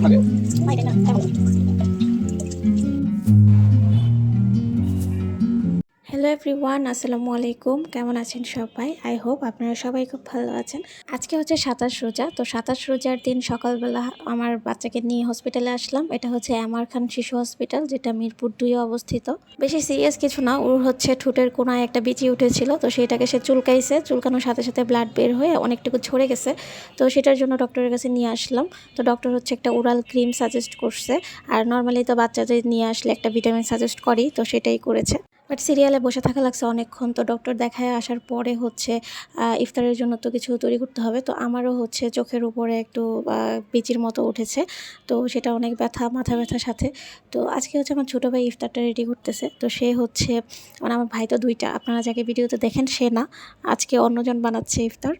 말이야말이 야. Everyone আসসালামু আলাইকুম। কেমন আছেন সবাই? আই হোপ আপনারা সবাই খুব ভালো আছেন। আজকে হচ্ছে সাতাশ রোজা, তো সাতাশ রোজার দিন সকালবেলা আমার বাচ্চাকে নিয়ে হসপিটালে আসলাম। এটা হচ্ছে এমআর খান শিশু হসপিটাল যেটা মিরপুর দুইয়ে অবস্থিত। বেশি সিরিয়াস কিছু না, ওর হচ্ছে ঠোঁটের কোনায় একটা বিচি উঠেছিল, তো সেটাকে সে চুলকাইছে। চুলকানোর সাথে সাথে ব্লাড বের হয়ে অনেকটুকু ঝরে গেছে। তো সেটার জন্য ডক্টরের কাছে নিয়ে আসলাম। তো ডক্টর হচ্ছে একটা ওরাল ক্রিম সাজেস্ট করছে। আর নর্মালি তো বাচ্চাদের নিয়ে আসলে একটা ভিটামিন সাজেস্ট করি তো সেটাই করেছে। বাট সিরিয়ালে বসে থাকা লাগছে অনেকক্ষণ। তো ডক্টর দেখায় আসার পরে হচ্ছে ইফতারের জন্য তো কিছু তৈরি করতে হবে। তো আমারও হচ্ছে চোখের উপরে একটু পিচির মতো উঠেছে। তো সেটা অনেক ব্যথা, মাথা ব্যথার সাথে। তো আজকে হচ্ছে আমার ছোটো ভাই ইফতারটা রেডি করতেছে। তো সে হচ্ছে মানে আমার ভাই তো দুইটা। আপনারা যাকে ভিডিওতে দেখেন সে না। আজকে অন্যজন বানাচ্ছে ইফতার।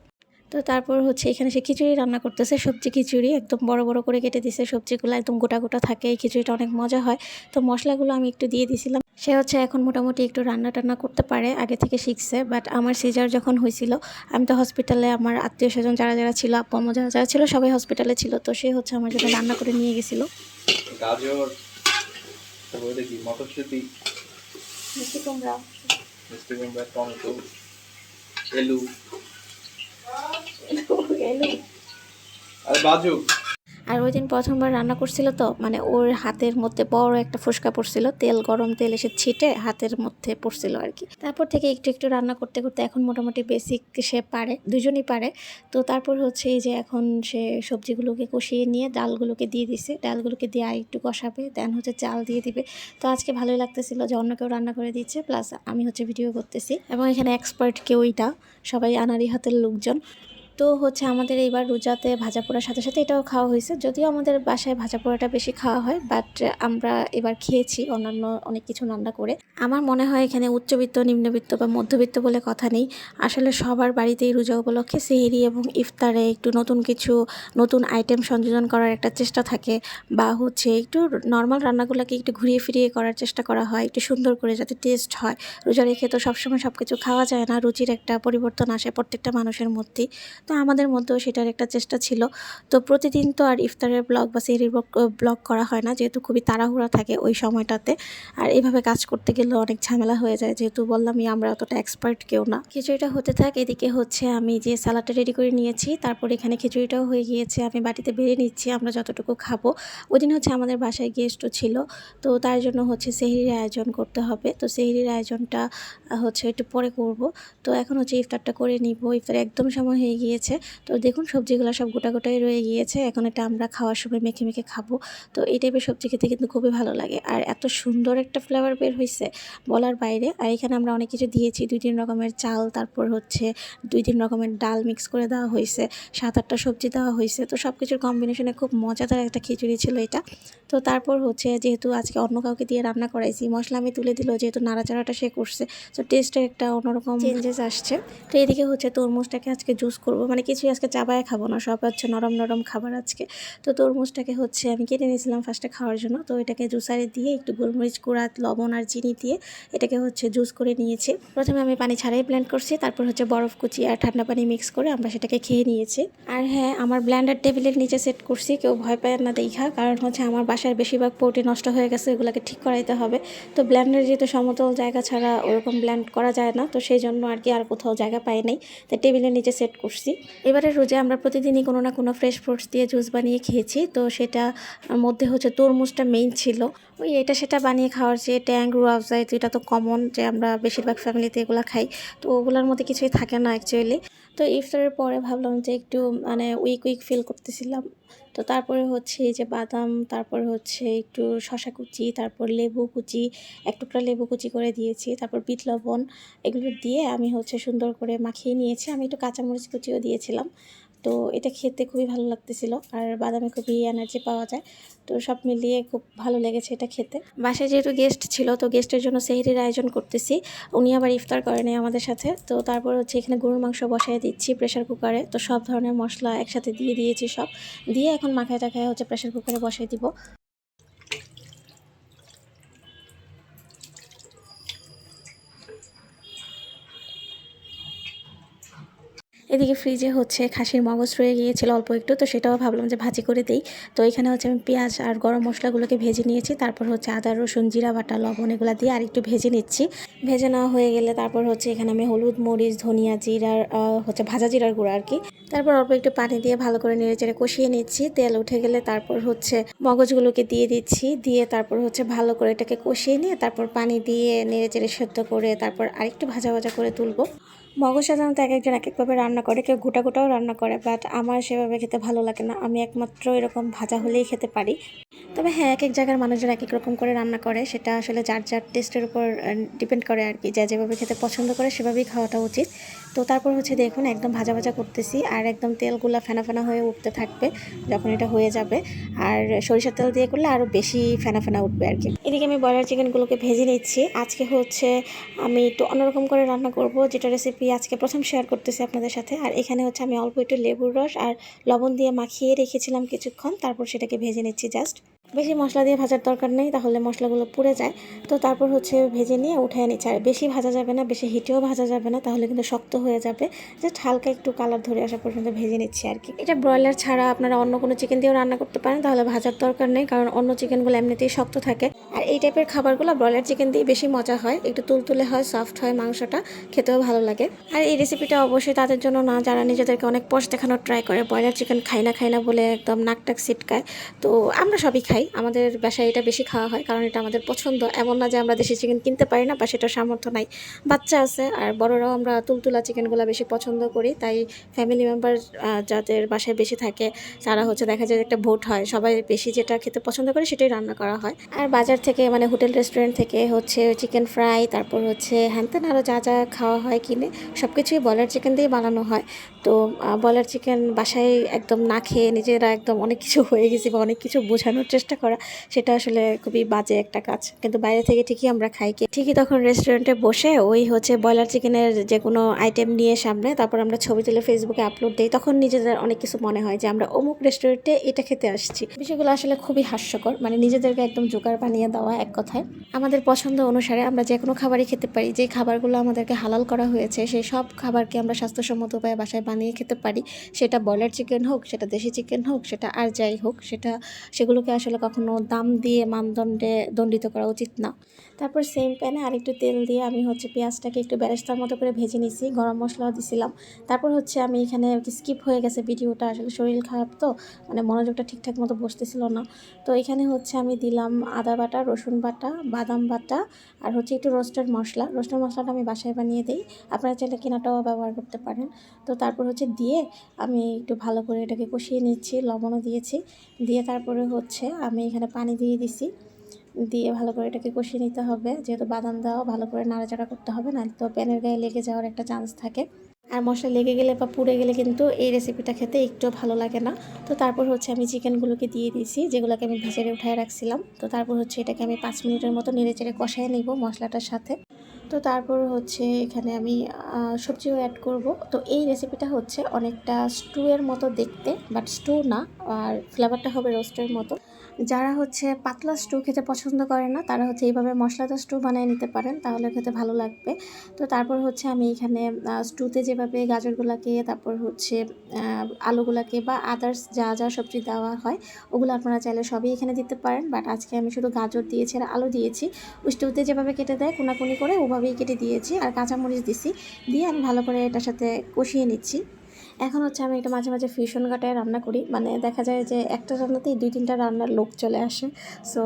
তো তারপর হচ্ছে এখানে সে খিচুড়ি রান্না করতেছে সবজি খিচুড়ি একদম বড় বড় করে কেটে দিছে সবজিগুলো একদম গোটা গোটা থাকে এই খিচুড়িটা অনেক মজা হয়। তো মশলাগুলো আমি একটু দিয়ে দিছিলাম। সে হচ্ছে এখন মোটামুটি একটু রান্না টান্না করতে পারে আগে থেকে শিখছে বাট আমার সিজার যখন হয়েছিল আমি তো হসপিটালে আমার আত্মীয় স্বজন যারা যারা ছিল আব্বু আম্মু যারা যারা ছিল সবাই হসপিটালে ছিল তো সে হচ্ছে আমার জন্য রান্না করে নিয়ে গেছিল। গাজর তারপরে দেখি মটরশুঁটি মিষ্টি কুমড়া। মিষ্টি কুমড়া টমেটো এলু। আরে ওই দিন প্রথমবার রান্না করছিল তো মানে ওর হাতের মধ্যে বড় একটা ফুসকা পড়ছিল, তেল, গরম তেল এসে ছিটে হাতের মধ্যে পড়ছিল আর কি। তারপর থেকে একটু একটু রান্না করতে করতে এখন মোটামুটি বেসিক সে পারে, দুজনই পারে। তো তারপর হচ্ছে এই যে এখন সে সবজিগুলোকে কষিয়ে নিয়ে ডালগুলোকে দিয়ে দিছে, ডালগুলোকে দিয়ে আর একটু কষাবে দেন হচ্ছে চাল দিয়ে দিবে। তো আজকে ভালোই লাগতেছিল যে অন্য কেউ রান্না করে দিচ্ছে প্লাস আমি হচ্ছে ভিডিও করতেছি। এবং এখানে এক্সপার্ট কেউইটা সবাই আনারি হাতের লোকজন। তো হচ্ছে আমাদের এইবার রোজাতে ভাজা পোড়ার সাথে সাথে এটাও খাওয়া হয়েছে। যদিও আমাদের বাসায় ভাজা পোড়াটা বেশি খাওয়া হয় বাট আমরা এবার খেয়েছি অন্যান্য অনেক কিছু রান্না করে। আমার মনে হয় এখানে উচ্চবিত্ত, নিম্নবিত্ত বা মধ্যবিত্ত বলে কথা নেই। আসলে সবার বাড়িতেই রোজা উপলক্ষে সেহেরি এবং ইফতারে একটু নতুন কিছু, নতুন আইটেম সংযোজন করার একটা চেষ্টা থাকে বা হচ্ছে একটু নর্মাল রান্নাগুলোকে একটু ঘুরিয়ে ফিরিয়ে করার চেষ্টা করা হয়, একটু সুন্দর করে যাতে টেস্ট হয়। রোজা রেখে তো সবসময় সব কিছু খাওয়া যায় না, রুচির একটা পরিবর্তন আসে প্রত্যেকটা মানুষের মধ্যেই। তো আমাদের মধ্যেও সেটার একটা চেষ্টা ছিল। তো প্রতিদিন তো আর ইফতারের ব্লগ বা সেহরির ব্লগ করা হয় না, যেহেতু খুবই তাড়াহুড়া থাকে ওই সময়টাতে। আর এইভাবে কাজ করতে গেলে অনেক ঝামেলা হয়ে যায়, যেহেতু বললামই আমরা অতটা এক্সপার্ট কেউ না। খিচুড়িটা হতে থাক, এদিকে হচ্ছে আমি যে সালাডটা রেডি করে নিয়েছি, তারপর এখানে খিচুড়িটাও হয়ে গিয়েছে, আমি বাটিতে বেড়ে নিচ্ছি, আমরা যতটুকু খাব। ওই দিন হচ্ছে আমাদের বাসায় গেস্টও ছিল, তো তার জন্য হচ্ছে সেহরির আয়োজন করতে হবে। তো সেহরির আয়োজনটা হচ্ছে একটু পরে করব। তো এখন হচ্ছে ইফতারটা করে নিব, ইফতার একদম সময় হয়ে গিয়েছে তো দেখুন সবজিগুলো সব গোটা গোটাই রয়ে গিয়েছে। এখন এটা আমরা খাওয়ার সময় মেখে মেখে খাব। তো এই টাইপের সবজি খেতে কিন্তু খুবই ভালো লাগে। আর এত সুন্দর একটা ফ্লেভার বের হয়েছে বলার বাইরে। আর এখানে আমরা অনেক কিছু দিয়েছি। দুই তিন রকমের চাল তারপর হচ্ছে দুই তিন রকমের ডাল মিক্স করে দেওয়া হয়েছে সাত আটটা সবজি দেওয়া হয়েছে তো সব কিছুর কম্বিনেশনে খুব মজাদার একটা খিচুড়ি ছিল এটা। তো তারপর হচ্ছে যেহেতু আজকে অন্য কাউকে দিয়ে রান্না করাইছি মশলা আমি তুলে দিল যেহেতু নাড়াচাড়াটা সে করছে। তো টেস্টের একটা অন্যরকম চেঞ্জেস আসছে। তো এদিকে হচ্ছে তরমুজটাকে আজকে জুস করব। মানে কিছুই আজকে চাবায় খাব না, সব হচ্ছে নরম নরম খাবার আজকে। তো তরমুজটাকে হচ্ছে আমি কেটে নিয়েছিলাম ফার্স্টে খাওয়ার জন্য। তো এটাকে জুসারে দিয়ে একটু গোলমরিচ গুঁড়া, লবণ আর চিনি দিয়ে এটাকে হচ্ছে জুস করে নিয়েছি। প্রথমে আমি পানি ছাড়াই ব্ল্যান্ড করছি, তারপর হচ্ছে বরফ কুচি আর ঠান্ডা পানি মিক্স করে আমরা সেটাকে খেয়ে নিয়েছি। আর হ্যাঁ আমার ব্ল্যান্ডার টেবিলের নিচে সেট করছি, কেউ ভয় পায় না দেখা। কারণ হচ্ছে আমার বাসার বেশিরভাগ পোর্টি নষ্ট হয়ে গেছে, এগুলোকে ঠিক করাইতে হবে। তো ব্ল্যান্ডার যেহেতু সমতল জায়গা ছাড়া ওরকম ব্ল্যান্ড করা যায় না, তো সেই জন্য আর কি আর কোথাও জায়গা পাই নাই। তো টেবিলের নিচে সেট করছি। এবারে রোজে আমরা প্রতিদিনই কোনো না কোনো ফ্রেশ ফ্রুটস দিয়ে জুস বানিয়ে খেয়েছি। তো সেটা মধ্যে হচ্ছে তরমুজটা মেইন ছিল। ওই এটা সেটা বানিয়ে খাওয়ার যে ট্যাং রুয়াবজাই তো এটা তো কমন যে আমরা বেশিরভাগ ফ্যামিলিতে এগুলো খাই। তো ওগুলোর মধ্যে কিছুই থাকে না অ্যাকচুয়ালি তো ইফতারের পরে ভাবলাম যে একটু মানে উইক উইক ফিল করতেছিলাম। তো তারপরে হচ্ছে যে বাদাম, তারপরে হচ্ছে একটু শশা কুচি, তারপর লেবু কুচি, এক টুকরা লেবু কুচি করে দিয়েছি, তারপর বিট লবণ, এগুলো দিয়ে আমি হচ্ছে সুন্দর করে মাখিয়ে নিয়েছি। আমি একটু কাঁচামরিচ কুচিও দিয়েছিলাম। তো এটা খেতে খুবই ভালো লাগতেছিল। আর বাদামে খুবই এনার্জি পাওয়া যায়। তো সব মিলিয়ে খুব ভালো লেগেছে এটা খেতে। বাসায় যেহেতু গেস্ট ছিল, তো গেস্টের জন্য সেহেরির আয়োজন করতেছি। উনি আবার ইফতার করে নেই আমাদের সাথে। তো তারপর হচ্ছে এখানে গরুর মাংস বসায় দিচ্ছি প্রেশার কুকারে তো সব ধরনের মশলা একসাথে দিয়ে দিয়েছি সব। দিয়ে এখন মাখায় টাখায় হচ্ছে প্রেশার কুকারে বসাই দিব। এদিকে ফ্রিজে হচ্ছে খাসির মগজ রয়ে গিয়েছিল অল্প একটু, তো সেটাও ভাবলাম যে ভাজি করে দিই। তো এখানে হচ্ছে আমি পেঁয়াজ আর গরম মশলাগুলোকে ভেজে নিয়েছি, তারপর হচ্ছে আদা, রসুন, জিরা, বাটা, লবণ এগুলো দিয়ে আর একটু ভেজে নিচ্ছি। ভেজে নেওয়া হয়ে গেলে তারপর হচ্ছে এখানে আমি হলুদ, মরিচ, ধনিয়া জিরার হচ্ছে ভাজা জিরার গুঁড়া আর কি। তারপর অল্প একটু পানি দিয়ে ভালো করে নেড়ে চেড়ে কষিয়ে নিচ্ছি, তেল উঠে গেলে তারপর হচ্ছে মগজগুলোকে দিয়ে দিচ্ছি, দিয়ে তারপর হচ্ছে ভালো করে এটাকে কষিয়ে নিয়ে তারপর পানি দিয়ে নেড়ে চেড়ে সেদ্ধ করে তারপর আরেকটু ভাজা ভাজা করে তুলবো। মগজ সাধারণত এক একজন এক একভাবে রান্না করে, কেউ গোটা গোটাও রান্না করে বাট আমার সেভাবে খেতে ভালো লাগে না। আমি একমাত্র এরকম ভাজা হলেই খেতে পারি। তবে হ্যাঁ এক এক জায়গার মানুষজন এক এক রকম করে রান্না করে, সেটা আসলে যার যার টেস্টের উপর ডিপেন্ড করে আর কি। যা যেভাবে খেতে পছন্দ করে সেভাবেই খাওয়াটা উচিত। তো তারপর হচ্ছে দেখুন, একদম ভাজা ভাজা করতেছি আর একদম তেলগুলা ফেনা ফেনা হয়ে উঠতে থাকবে যখন এটা হয়ে যাবে। আর সরিষার তেল দিয়ে করলে আরও বেশি ফেনা ফেনা উঠবে আর কি। এদিকে আমি ব্রয়লার চিকেনগুলোকে ভেজে নিচ্ছি। আজকে হচ্ছে আমি একটু অন্যরকম করে রান্না করব, যেটা রেসিপি আজকে প্রথম শেয়ার করতেছি আপনাদের সাথে। আর এখানে হচ্ছে আমি অল্প একটু লেবুর রস আর লবণ দিয়ে মাখিয়ে রেখেছিলাম কিছুক্ষণ, তারপর সেটাকে ভেজে নিচ্ছি জাস্ট বেশি মশলা দিয়ে ভাজার দরকার নেই, তাহলে মশলাগুলো পুড়ে যায়। তো তারপর হচ্ছে ভেজে নিয়ে উঠিয়ে নিচ্ছে। আর বেশি ভাজা যাবে না, বেশি হিটেও ভাজা যাবে না, তাহলে কিন্তু শক্ত হয়ে যাবে। জাস্ট হালকা একটু কালার ধরে আসা পর্যন্ত ভেজে নিচ্ছি আর কি। এটা ব্রয়লার ছাড়া আপনারা অন্য কোনো চিকেন দিয়েও রান্না করতে পারেন, তাহলে ভাজার দরকার নেই, কারণ অন্য চিকেনগুলো এমনিতেই শক্ত থাকে। আর এই টাইপের খাবারগুলো ব্রয়লার চিকেন দিয়ে বেশি মজা হয়, একটু তুলতুলে হয় সফট হয়, মাংসটা খেতেও ভালো লাগে। আর এই রেসিপিটা অবশ্যই তাদের জন্য না, যারা নিজেদেরকে অনেক পশ দেখানোর ট্রাই করে, ব্রয়লার চিকেন খাই না খাই না বলে একদম নাক টাক সিটকায় তো আমরা সবই খাই। আমাদের বাসায় এটা বেশি খাওয়া হয় কারণ এটা আমাদের পছন্দ। এমন না যে আমরা দেশি চিকেন কিনতে পারি না, বা সেটা সামর্থ্য নাই। বাচ্চা আছে আর বড়রাও আমরা তুলতুলা চিকেনগুলো বেশি পছন্দ করি। তাই ফ্যামিলি মেম্বার যাদের বাসায় বেশি থাকে, তারা হচ্ছে দেখা যায় একটা ভোট হয়। সবাই বেশি যেটা খেতে পছন্দ করে সেটাই রান্না করা হয়। আর বাজার থেকে মানে হোটেল রেস্টুরেন্ট থেকে হচ্ছে চিকেন ফ্রাই তারপর হচ্ছে হ্যানতেন আরও যা যা খাওয়া হয় কিনে সব কিছুই বয়লার চিকেন দিয়ে বানানো হয়। তো বয়লার চিকেন বাসায় একদম না খেয়ে নিজেরা একদম অনেক কিছু হয়ে গেছি বা অনেক কিছু বোঝানোর চেষ্টা করা, সেটা আসলে খুবই বাজে একটা কাজ। কিন্তু বাইরে থেকে ঠিকই আমরা খাই ঠিকই তখন রেস্টুরেন্টে বসে ওই হচ্ছে ব্রয়লার চিকেনের যে কোনো আইটেম নিয়ে সামনে, তারপর আমরা ছবি তুলে ফেসবুকে আপলোড দিই, তখন নিজেদের অনেক কিছু মনে হয় যে আমরা অমুক রেস্টুরেন্টে এটা খেতে আসছি। বিষয়গুলো আসলে খুবই হাস্যকর মানে নিজেদেরকে একদম জোগাড় বানিয়ে দেওয়া এক কথায়। আমাদের পছন্দ অনুসারে আমরা যে কোনো খাবারই খেতে পারি, যে খাবারগুলো আমাদেরকে হালাল করা হয়েছে, সেই সব খাবারকে আমরা স্বাস্থ্যসম্মত উপায়ে বাসায় বানিয়ে খেতে পারি। সেটা ব্রয়লার চিকেন হোক, সেটা দেশি চিকেন হোক, সেটা আর যাই হোক, সেটা সেগুলোকে আসলে কখনো দাম দিয়ে মানদণ্ডে দণ্ডিত করা উচিত না। তারপর সেম প্যানে আরেকটু তেল দিয়ে আমি হচ্ছে পেঁয়াজটাকে একটু ব্যারেস্তার মতো করে ভেজে নিছি, গরম মশলাও দিছিলাম। তারপর হচ্ছে আমি এখানে স্কিপ হয়ে গেছে ভিডিওটা, আসলে শরীর খারাপ তো মানে মনোযোগটা ঠিকঠাক মতো বসতেছিল না। তো এখানে হচ্ছে আমি দিলাম আদা বাটা, রসুন বাটা, বাদাম বাটা আর হচ্ছে একটু রোস্টেড মশলা। রোস্টেড মশলাটা আমি বাসায় বানিয়ে দিই। আপনারা চাইলে কেনাটাও ব্যবহার করতে পারেন। তো তারপর হচ্ছে দিয়ে আমি একটু ভালো করে এটাকে কষিয়ে নিচ্ছি, লবণও দিয়েছি। দিয়ে তারপরে হচ্ছে আমি এখানে পানি দিয়ে দিছি। দিয়ে ভালো করে এটাকে কষিয়ে নিতে হবে। যেহেতু বাদাম দেওয়া ভালো করে নাড়াচাড়া করতে হবে না তো প্যানের গায়ে লেগে যাওয়ার একটা চান্স থাকে। আর মশলা লেগে গেলে বা পুড়ে গেলে কিন্তু এই রেসিপিটা খেতে একটু ভালো লাগে না। তো তারপর হচ্ছে আমি চিকেনগুলোকে দিয়ে দিয়েছি, যেগুলোকে আমি ভেজে উঠায় রাখছিলাম। তো তারপর হচ্ছে এটাকে আমি পাঁচ মিনিটের মতো নেড়ে চেড়ে কষায় নিব মশলাটার সাথে। তো তারপর হচ্ছে এখানে আমি সবজিও অ্যাড করব। তো এই রেসিপিটা হচ্ছে অনেকটা স্টুয়ের মতো দেখতে বাট স্টু না, আর ফ্লেভারটা হবে রোস্টের মতো। যারা হচ্ছে পাতলা স্টু খেতে পছন্দ করে না, তারা হচ্ছে এইভাবে মশলাদার স্টু বানিয়ে নিতে পারেন, তাহলে খেতে ভালো লাগবে। তো তারপর হচ্ছে আমি এখানে স্টুতে যেভাবে গাজরগুলোকে, তারপর হচ্ছে আলুগুলাকে বা আদার্স যা যা সবজি দেওয়া হয়, ওগুলো আপনারা চাইলে সবই এখানে দিতে পারেন। বাট আজকে আমি শুধু গাজর দিয়েছি আর আলু দিয়েছি। ওই স্টুতে যেভাবে কেটে দেয়, কোনাকুনি করে ওভাবেই কেটে দিয়েছি। আর কাঁচামরিচ দিছি, দিয়ে আমি ভালো করে এটার সাথে কষিয়ে নিচ্ছি। এখন হচ্ছে আমি এটা মাঝে মাঝে ফিউশন কাটায় রান্না করি। মানে দেখা যায় যে একটা রান্নাতেই দুই তিনটা রান্নার লোক চলে আসে। সো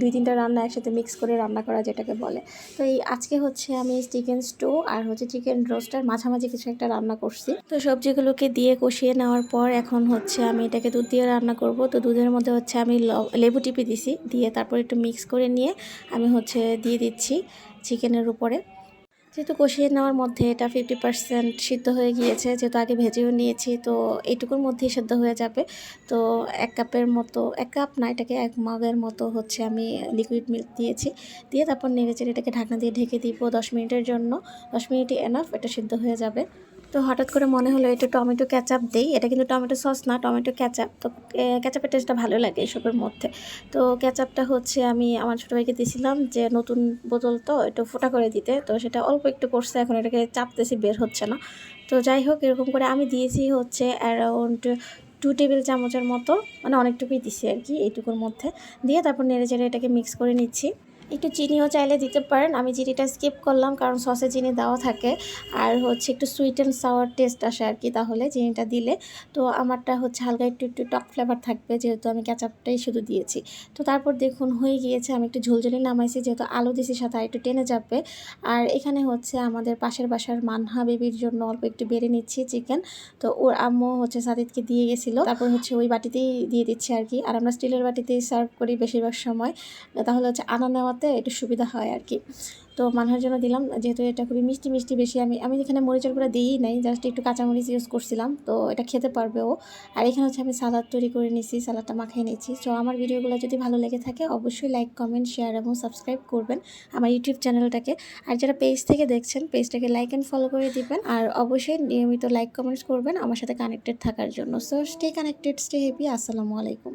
দুই তিনটা রান্না একসাথে মিক্স করে রান্না করা যেটাকে বলে। তো এই আজকে হচ্ছে আমি চিকেন স্টো আর হচ্ছে চিকেন রোস্টার মাঝামাঝি কিছু একটা রান্না করছি। তো সবজিগুলোকে দিয়ে কষিয়ে নেওয়ার পর এখন হচ্ছে আমি এটাকে দুধ দিয়ে রান্না করব। তো দুধের মধ্যে হচ্ছে আমি লেবু টিপি দিছি। দিয়ে তারপর একটু মিক্স করে নিয়ে আমি হচ্ছে দিয়ে দিচ্ছি চিকেনের উপরে। যেহেতু কষিয়ে নেওয়ার মধ্যে এটা ফিফটি পার্সেন্ট সিদ্ধ হয়ে গিয়েছে, যেহেতু আগে ভেজেও নিয়েছি, তো এইটুকুর মধ্যেই সিদ্ধ হয়ে যাবে। তো এক কাপের মতো, এক কাপ না, এটাকে এক মগের মতো হচ্ছে আমি লিকুইড মিল্ক দিয়েছি। দিয়ে তারপর নেড়ে চেড়ে এটাকে ঢাকনা দিয়ে ঢেকে দিব দশ মিনিটের জন্য। দশ মিনিটই এনাফ এটা সিদ্ধ হয়ে যাবে। তো হঠাৎ করে মনে হলো এটা টমেটো ক্যাচাপ দেই। এটা কিন্তু টমেটো সস না, টমেটো ক্যাচাপ তো ক্যাচাপের টেস্টটা ভালো লাগে এসবের মধ্যে। তো ক্যাচাপটা হচ্ছে আমি আমার ছোটো ভাইকে দিয়েছিলাম যে, নতুন বোতল তো, একটু ফোটা করে দিতে। তো সেটা অল্প একটু করছে, এখন এটাকে চাপতেছি, বের হচ্ছে না। তো যাই হোক, এরকম করে আমি দিয়েছি হচ্ছে অ্যারাউন্ড টু টেবিল চামচের মতো। মানে অনেকটুকুই দিছি আর কি এইটুকুর মধ্যে। দিয়ে তারপর নেড়ে চেড়ে এটাকে মিক্স করে নিচ্ছি। একটু চিনিও চাইলে দিতে পারেন। আমি চিনিটা স্কিপ করলাম কারণ সসে চিনি দেওয়া থাকে। আর হচ্ছে একটু সুইট অ্যান্ড সাওয়ার টেস্ট আসে আর কি তাহলে চিনিটা দিলে। তো আমারটা হচ্ছে হালকা একটু একটু টক ফ্লেভার থাকবে যেহেতু আমি ক্যাচাপটাই শুধু দিয়েছি। তো তারপর দেখুন হয়ে গিয়েছে, আমি একটু ঝোলঝোলি নামাইছি যেহেতু আলু দিছি সাথে একটু টেনে যাবে আর এখানে হচ্ছে আমাদের পাশের বাসার মানহা বেবির জন্য অল্প একটু বেড়ে নিচ্ছি চিকেন তো ওর আম্মু হচ্ছে সাদিদকে দিয়ে গেছিল। তারপর হচ্ছে ওই বাটিতেই দিয়ে দিচ্ছি আর কি। আর আমরা স্টিলের বাটিতেই সার্ভ করি বেশিরভাগ সময়। তাহলে হচ্ছে আনা নেওয়াতে একটু সুবিধা হয় আর কি তো মানহার জন্য দিলাম, যেহেতু এটা খুবই মিষ্টি মিষ্টি বেশি আমি আমি এখানে মরিচের গুঁড়া দিই নাই জাস্ট একটু কাঁচামরিচ ইউজ করছিলাম, তো এটা খেতে পারবে ও। আর এখানে হচ্ছে আমি সালাদ তৈরি করে নিয়েছি সালাদটা মাখিয়ে নিয়েছি। তো আমার ভিডিওগুলো যদি ভালো লেগে থাকে, অবশ্যই লাইক কমেন্ট শেয়ার এবং সাবস্ক্রাইব করবেন আমার ইউটিউব চ্যানেলটাকে আর যারা পেজ থেকে দেখছেন পেজটাকে লাইক অ্যান্ড ফলো করে দিবেন। আর অবশ্যই নিয়মিত লাইক কমেন্টস করবেন আমার সাথে কানেক্টেড থাকার জন্য। So stay connected stay happy আসসালামু আলাইকুম।